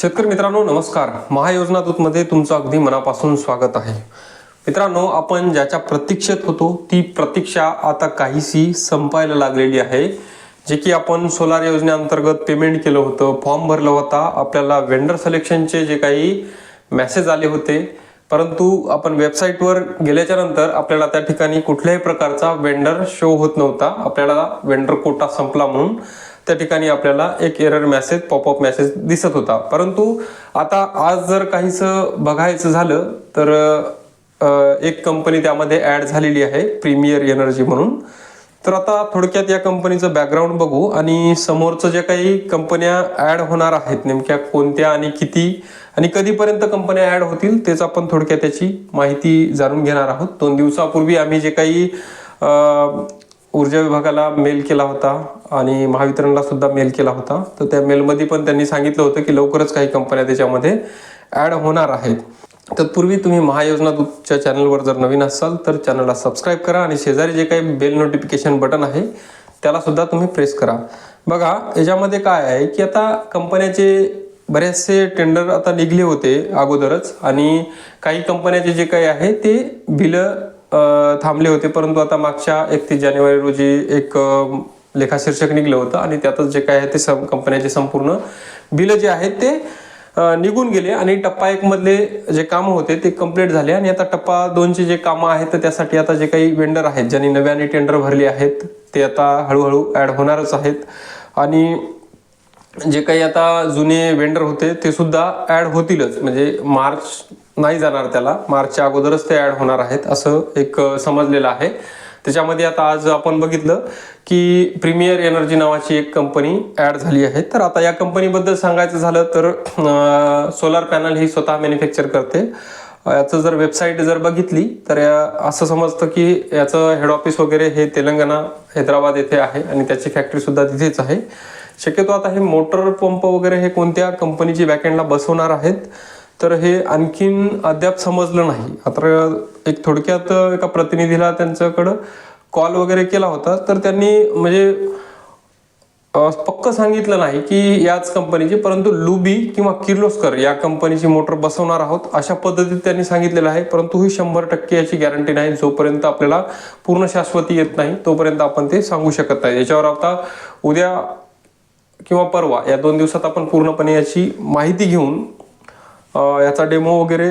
शेतकरी मित्रांनो नमस्कार. महायोजना दूतमध्ये तुमचं अगदी मनापासून स्वागत आहे. मित्रांनो आपण ज्याच्या प्रतीक्षेत होतो ती प्रतीक्षा आता काहीशी संपायला लागलेली आहे. जे की आपण सोलार योजनेअंतर्गत पेमेंट केलं होतं फॉर्म भरला होता. आपल्याला वेंडर सिलेक्शनचे जे काही मेसेज आले होते. परंतु आपण वेबसाईटवर गेल्याच्यानंतर आपल्याला त्या ठिकाणी कुठल्याही प्रकारचा वेंडर शो होत नव्हता. आपल्याला वेंडर कोटा संपला म्हणून. त्या ठिकाणी आपल्याला एक एरर मेसेज पॉपअप मेसेज दिसत होता. परंतु आता आज जर काहीसं बघायचं झालं तर एक कंपनी त्यामध्ये ॲड झालेली आहे प्रीमियर एनर्जी म्हणून. तर आता थोडक्यात या कंपनीचं बॅकग्राऊंड बघू आणि समोरचं जे काही कंपन्या ॲड होणार आहेत नेमक्या कोणत्या आणि किती आणि कधीपर्यंत कंपन्या ॲड होतील तेच आपण थोडक्यात त्याची माहिती जाणून घेणार आहोत. दोन दिवसापूर्वी आम्ही जे काही ऊर्जा विभागाला मेल केला होता आणि महावितरणला सुद्धा मेल केला होता. तर त्या मेलमध्ये पण त्यांनी सांगितलं होतं की लवकरच काही कंपन्या त्याच्यामध्ये ॲड होणार आहेत. तत्पूर्वी तुम्ही महायोजना दूतच्या चॅनलवर जर नवीन असाल तर चॅनलला सबस्क्राईब करा आणि शेजारी जे काही बेल नोटिफिकेशन बटन आहे त्याला सुद्धा तुम्ही प्रेस करा. बघा याच्यामध्ये काय आहे की आता कंपन्याचे बरेचसे टेंडर आता निघले होते अगोदरच आणि काही कंपन्याचे जे काही आहे ते बिलं थांबले होते. परंतु आता मागच्या एकतीस जानेवारी रोजी एक लेखाशीर्षक निघलं होतं आणि त्यातच जे काय आहे ते सम कंपन्याचे संपूर्ण बिलं जे आहेत ते निघून गेले आणि टप्पा एकमधले जे कामं होते ते कंप्लीट झाले. आणि आता टप्पा दोनचे जे कामं आहेत तर त्यासाठी आता जे काही वेंडर आहेत ज्यांनी नव्याने टेंडर भरले आहेत ते आता हळूहळू ॲड होणारच आहेत. आणि जे काही आता जुने वेंडर होते ते सुद्धा ॲड होतीलच. म्हणजे मार्च नाही जाणार त्याला. मार्चच्या अगोदरच ते ॲड होणार आहेत असं एक समजलेलं आहे. त्याच्यामध्ये आता आज आपण बघितलं की प्रीमियर एनर्जी नावाची एक कंपनी ऍड झाली आहे. तर आता या कंपनीबद्दल सांगायचं झालं तर सोलार पॅनल ही स्वतः मॅन्युफॅक्चर करते. याचं जर वेबसाईट जर बघितली तर या- असं समजतं की याचं हेड ऑफिस वगैरे हे तेलंगणा हैदराबाद येथे आहे आणि त्याची फॅक्टरी सुद्धा तिथेच आहे. शक्यतो आता हे मोटर पंप वगैरे हे कोणत्या कंपनीची बॅकेंडला बसवणार आहेत? तर हे आणखीन अद्याप समजलं नाही. आता एक थोडक्यात एका प्रतिनिधीला त्यांच्याकडं कॉल वगैरे केला होता. तर त्यांनी म्हणजे पक्कं पक्क सांगितलं नाही की याच कंपनीची परंतु लुबी किंवा किर्लोस्कर या कंपनीची मोटर बसवणार आहोत अशा पद्धतीत त्यांनी सांगितलेलं आहे. परंतु ही शंभर टक्के याची गॅरंटी नाही. जोपर्यंत आपल्याला पूर्ण शाश्वती येत नाही तोपर्यंत आपण ते सांगू शकत नाही. याच्यावर आता उद्या किंवा परवा या दोन दिवसात आपण पूर्णपणे याची माहिती घेऊन याचा डेमो वगैरे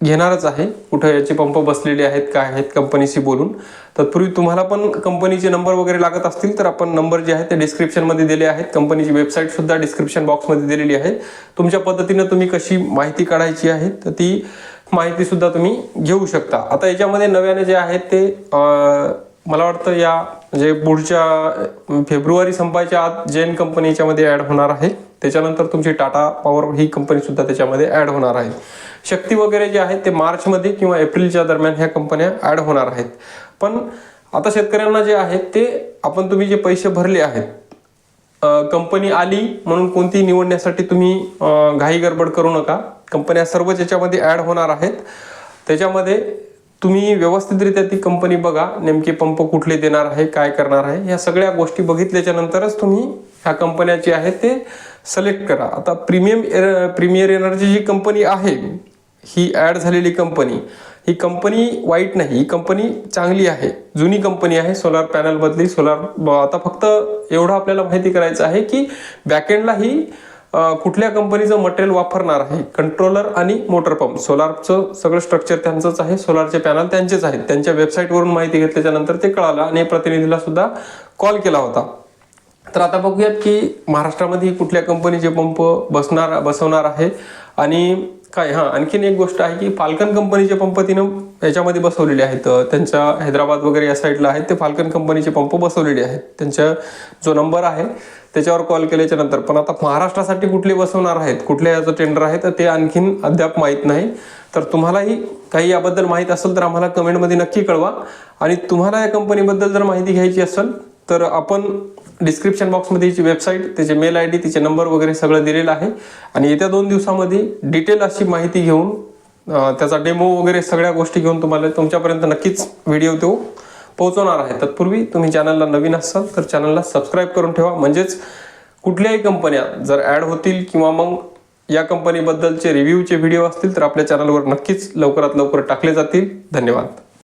घेणारच आहे. कुठं याचे पंप बसलेले आहेत काय आहेत कंपनीशी बोलून. तत्पूर्वी तुम्हाला पण कंपनीचे नंबर वगैरे लागत असतील तर आपण नंबर जे आहेत ते डिस्क्रिप्शनमध्ये दिले आहेत. कंपनीची वेबसाईटसुद्धा डिस्क्रिप्शन बॉक्समध्ये दिलेली आहे. तुमच्या पद्धतीनं तुम्ही कशी माहिती काढायची आहे तर ती माहितीसुद्धा तुम्ही घेऊ शकता. आता याच्यामध्ये नव्याने जे आहेत ते मला वाटतं या म्हणजे पुढच्या फेब्रुवारी संपायच्या आत जैन कंपनी याच्यामध्ये होणार आहे. त्याच्यानंतर तुमची टाटा पॉवर ही कंपनीसुद्धा त्याच्यामध्ये ॲड होणार आहे. शक्ती वगैरे जे आहेत ते मार्चमध्ये किंवा एप्रिलच्या दरम्यान ह्या कंपन्या ॲड होणार आहेत. पण आता शेतकऱ्यांना जे आहेत ते आपण तुम्ही जे पैसे भरले आहेत कंपनी आली म्हणून कोणती निवडण्यासाठी तुम्ही घाई गडबड करू नका. कंपन्या सर्व ज्याच्यामध्ये ॲड होणार आहेत. त्याच्यामध्ये तुम्ही व्यवस्थितरित्या ती कंपनी बघा नेमके पंप कुठले देणार आहे काय करणार आहे या सगळ्या गोष्टी बघितल्याच्या नंतरच तुम्ही ह्या कंपन्याची आहे ते सिलेक्ट करा. आता प्रीमियम एर प्रीमियर एनर्जी जी कंपनी आहे ही ॲड झालेली कंपनी ही कंपनी वाईट नाही ही कंपनी चांगली आहे. जुनी कंपनी आहे सोलार पॅनलमधली सोलार आता फक्त एवढं आपल्याला माहिती करायचं आहे की बॅकएंडला ही कुठल्या कंपनीचं मटेरियल वापरणार आहे? कंट्रोलर आणि मोटर पंप सोलारचं सगळं स्ट्रक्चर त्यांचंच आहे सोलारचे पॅनल त्यांचेच आहेत. त्यांच्या वेबसाईटवरून माहिती घेतल्याच्या नंतर ते कळालं आणि प्रतिनिधीला सुद्धा कॉल केला होता. तर आता बघूयात की महाराष्ट्रामध्ये कुठल्या कंपनीचे पंप बसणार बसवणार आहे? आणि काय हां आणखीन एक गोष्ट आहे की फाल्कन कंपनीचे पंप तिनं याच्यामध्ये बसवलेले आहेत. त्यांच्या हैदराबाद वगैरे या साईडला आहेत. ते फाल्कन कंपनीचे पंप बसवलेले आहेत. त्यांच्या जो नंबर आहे त्याच्यावर कॉल केल्याच्यानंतर. पण आता महाराष्ट्रासाठी कुठले बसवणार आहेत? कुठल्या याचं टेंडर आहे? तर ते आणखीन अद्याप माहीत नाही. तर तुम्हालाही काही याबद्दल माहीत असेल तर आम्हाला कमेंटमध्ये नक्की कळवा. आणि तुम्हाला या कंपनीबद्दल जर माहिती घ्यायची असेल तर आपण डिस्क्रिप्शन बॉक्समध्ये तिची वेबसाईट त्याचे मेल आय डी तिचे नंबर वगैरे सगळं दिलेलं आहे. आणि येत्या दोन दिवसामध्ये डिटेल अशी माहिती घेऊन त्याचा डेमो वगैरे सगळ्या गोष्टी घेऊन तुम्हाला तुमच्यापर्यंत नक्कीच व्हिडिओ तो पोहोचवणार आहे. तत्पूर्वी तुम्ही चॅनलला नवीन असाल तर चॅनलला सबस्क्राईब करून ठेवा. म्हणजेच कुठल्याही कंपन्या जर ॲड होतील किंवा मग या कंपनीबद्दलचे रिव्ह्यूचे व्हिडिओ असतील तर आपल्या चॅनलवर नक्कीच लवकरात लवकर टाकले जातील. धन्यवाद.